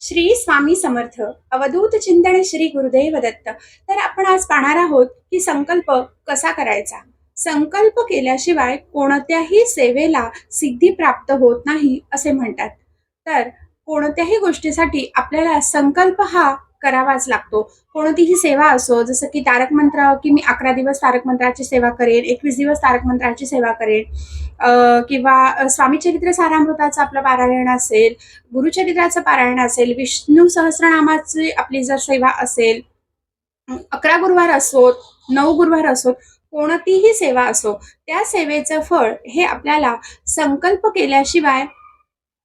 श्री स्वामी समर्थ अवधूत चिंतन श्री गुरुदेव दत्त. तर आपण आज पाहणार आहोत की संकल्प कसा करायचा? संकल्प केल्याशिवाय कोणत्याही सेवेला सिद्धी प्राप्त होत नाही असे म्हणतात. तर कोणत्याही गोष्टीसाठी आपल्याला संकल्प हा करावाच लागतो. कोणतीही सेवा असो जसं की तारक मंत्र की मी अकरा दिवस तारक मंत्राची सेवा करेन एकवीस दिवस तारक मंत्राची सेवा करेन किंवा स्वामीचरित्र स्वामी चरित्र सारामृताचं आपलं पारायण असेल गुरुचरित्राचं पारायण असेल विष्णू सहस्रनामाची आपली जर सेवा असेल अकरा गुरुवार असोत नऊ गुरुवार असोत कोणतीही सेवा असो त्या सेवेचं फळ हे आपल्याला संकल्प केल्याशिवाय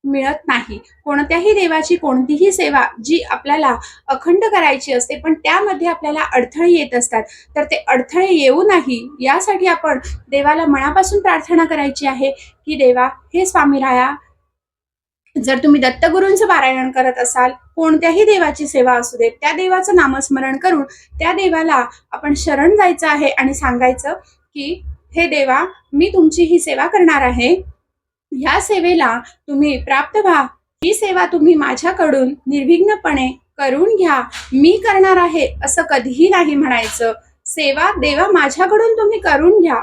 मिळत नाही. कोणत्याही देवाची कोणतीही सेवा जी आपल्याला अखंड करायची असते पण त्यामध्ये आपल्याला अडथळे येत असतात तर ते अडथळे येऊ नाही. यासाठी आपण देवाला मनापासून प्रार्थना करायची आहे की देवा हे स्वामीराया जर तुम्ही दत्तगुरूंचं पारायण करत असाल कोणत्याही देवाची सेवा असू दे त्या देवाचं नामस्मरण करून त्या देवाला आपण शरण जायचं आहे आणि सांगायचं की हे देवा मी तुमची ही सेवा करणार आहे. ह्या सेवेला तुम्ही प्राप्त व्हा. ही सेवा तुम्ही माझ्याकडून निर्विघ्नपणे करून घ्या. मी करणार आहे असं कधीही नाही म्हणायचं. सेवा देवा माझ्याकडून तुम्ही करून घ्या.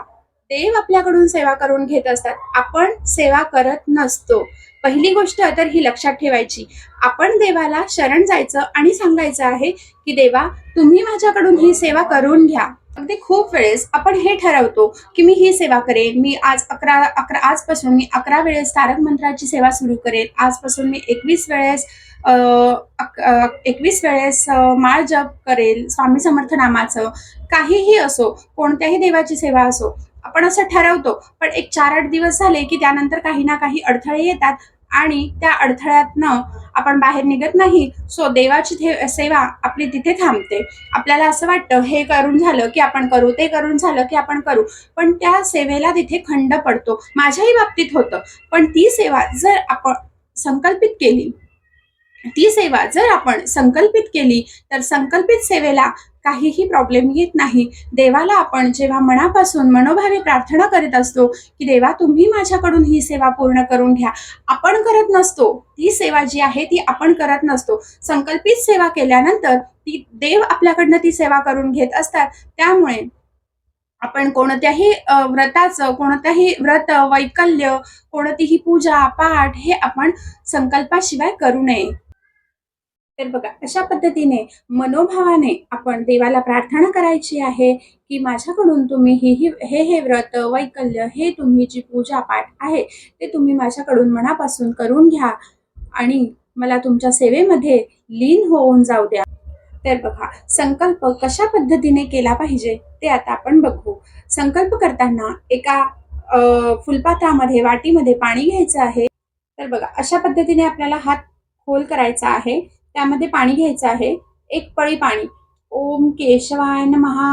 देव आपल्याकडून सेवा करून घेत असतात. आपण सेवा करत नसतो. पहिली गोष्ट तर ही लक्षात ठेवायची. आपण देवाला शरण जायचं आणि सांगायचं आहे की देवा तुम्ही माझ्याकडून ही सेवा करून घ्या. अगदी खूप वेळेस आपण हे ठरवतो की मी ही सेवा करेन मी आज अकरा अकरा आजपासून मी अकरा वेळेस तारक मंत्राची सेवा सुरू करेन. आजपासून मी एकवीस वेळेस एकवीस वेळेस माळ जप करेल स्वामी समर्थ नामाचं. काहीही असो कोणत्याही देवाची सेवा असो आपण असं ठरवतो. पण एक चार आठ दिवस झाले की त्यानंतर काही ना काही अडथळे येतात. आणि त्या अडथळ्यातनं आपण बाहेर निघत नाही सो देवाची थे- सेवा आपली तिथे थांबते. आपल्याला असं वाटतं हे करून झालं की आपण करू ते करून झालं की आपण करू पण त्या सेवेला तिथे खंड पडतो. माझ्याही बाबतीत होतं. पण ती सेवा जर आपण संकल्पित केली ती सेवा जर आपण संकल्पित केली तर संकल्पित सेवेला काहीही प्रॉब्लेम येत नाही. देवाला आपण जेव्हा मनापासून मनोभावे प्रार्थना करीत असतो की देवा तुम्ही माझ्याकडून ही सेवा पूर्ण करून घ्या. आपण करत नसतो. ती सेवा जी आहे ती आपण करत नसतो. संकल्पित सेवा केल्यानंतर ती देव आपल्याकडनं ती सेवा करून घेत असतात. त्यामुळे आपण कोणत्याही व्रताचं कोणत्याही व्रत वैकल्य कोणतीही पूजा पाठ हे आपण संकल्पाशिवाय करू नये. तर बघा अशा पद्धतीने मनोभावाने आपण देवाला प्रार्थना करायची आहे की माझ्याकडून तुम्ही ही ही हे हे व्रत वैकल्य हे तुम्ही जी पूजा पाठ आहे ते तुम्ही माझ्याकडून मनापासून करून घ्या आणि मला तुमच्या सेवेमध्ये लीन होऊन जाऊ द्या. तर बघा संकल्प कशा पद्धतीने केला पाहिजे ते आता आपण बघू. संकल्प करताना एका फुलपात्रामध्ये वाटीमध्ये पाणी घ्यायचं आहे. तर बघा अशा पद्धतीने आपल्याला हात खोल करायचा आहे. त्यामध्ये पाणी घ्यायचं आहे. एक पळी पाणी. ओम केशवाय महा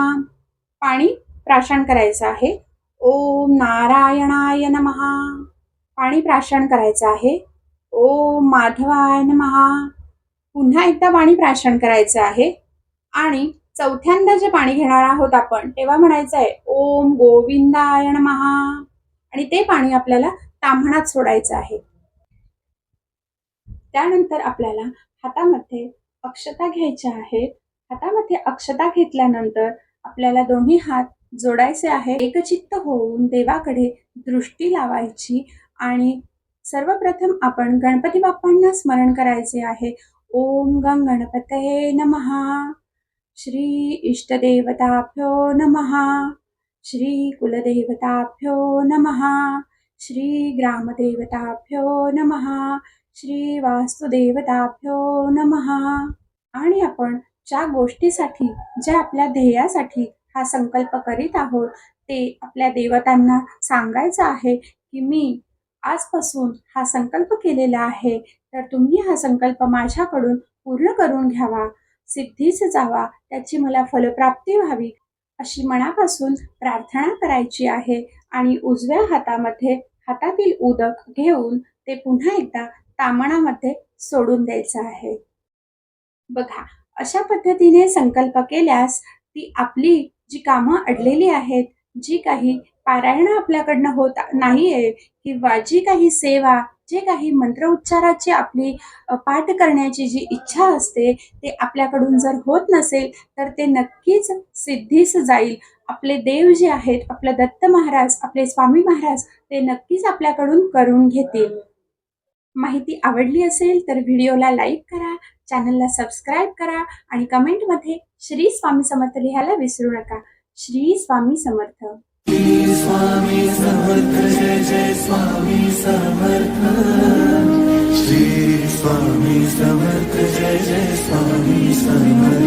पाणी प्राशन करायचं आहे. ओम नारायणाय महा पाणी प्राशन करायचं आहे. ओम माधवाय महा पुन्हा एकदा पाणी प्राशन करायचं आहे. आणि चौथ्यांदा जे पाणी घेणार आहोत आपण तेव्हा म्हणायचं आहे ओम गोविंदाय महा आणि ते पाणी आपल्याला ताम्हणात सोडायचं आहे. त्यानंतर आपल्याला हातामध्ये अक्षता घ्यायच्या आहेत. हातामध्ये अक्षता घेतल्यानंतर आपल्याला दोन्ही हात जोडायचे आहे एकचित्त होऊन देवाकडे दृष्टी लावायची आणि सर्वप्रथम आपण गणपती बाप्पांना स्मरण करायचे आहे. ओम गं गणपतये नमहा श्री इष्टदेवताभ्यो नमहा श्री कुलदेवताभ्यो नमहा श्री ग्रामदेवताभ्यो नमहा श्री वास्तुदेवताभ्यो नमहा आणि आपण ज्या गोष्टीसाठी ज्या आपल्या ध्येयासाठी हा संकल्प करीत आहोत ते आपल्या देवतांना सांगायचं आहे की मी आजपासून हा संकल्प केलेला आहे तर तुम्ही हा संकल्प माझ्याकडून पूर्ण करून घ्यावा सिद्धीच जावा त्याची मला फलप्राप्ती व्हावी अशी मनापासून प्रार्थना करायची आहे. आणि उजव्या हातामध्ये हातातील उदक घेऊन ते पुन्हा एकदा तामणामध्ये सोडून द्यायचं आहे. बघा अशा पद्धतीने संकल्प केल्यास ती आपली जी कामं अडलेली आहेत जी काही पारायण आपल्याकडनं होत नाहीये किंवा जी काही सेवा जे काही मंत्र उच्चाराची आपली पाठ करण्याची जी इच्छा असते ते आपल्याकडून जर होत नसेल तर ते नक्कीच सिद्धीस जाईल. आपले देव जे आहेत आपले दत्त महाराज आपले स्वामी महाराज ते नक्कीच आपल्याकडून करून घेतील. माहिती आवडली असेल तर व्हिडिओला लाईक करा चॅनलला सबस्क्राईब करा आणि कमेंटमध्ये श्री स्वामी समर्थ लिहायला विसरू नका. श्री स्वामी समर्थ. स्वामी समर्थ जय जय स्वामी समर्थ श्री स्वामी समर्थ जय जय स्वामी समर्थ.